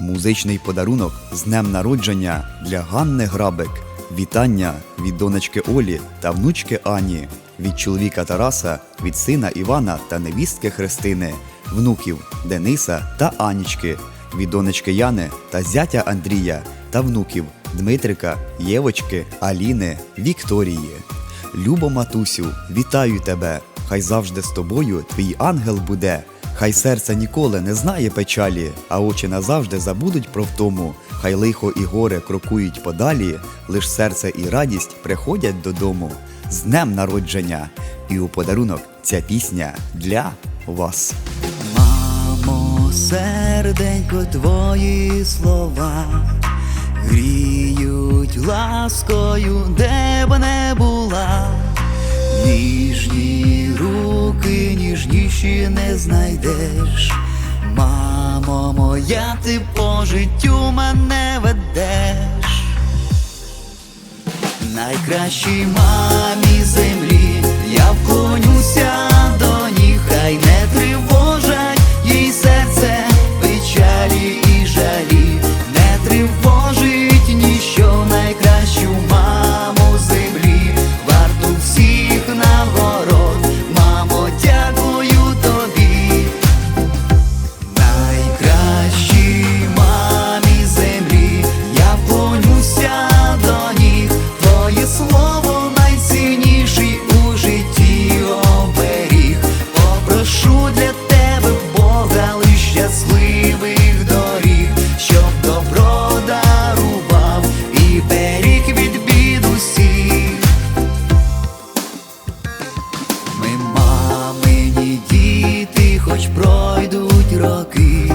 Музичний подарунок з днем народження для Ганни Грабик. Вітання від донечки Олі та внучки Ані, від чоловіка Тараса, від сина Івана та невістки Христини, внуків Дениса та Анічки, від донечки Яни та зятя Андрія та внуків Дмитрика, Євочки, Аліни, Вікторії. Любо матусю, вітаю тебе! Хай завжди з тобою твій ангел буде. Хай серце ніколи не знає печалі, а очі назавжди забудуть про втому. Хай лихо і горе крокують подалі, лиш серце і радість приходять додому. З днем народження! І у подарунок ця пісня для вас. Мамо, серденько, твої слова гріють ласкою, де б не була. Ніжні руки, ніжніші не знайдеш. Мамо моя, ти по життю мене ведеш. Найкращій мамі землі, хоч пройдуть роки,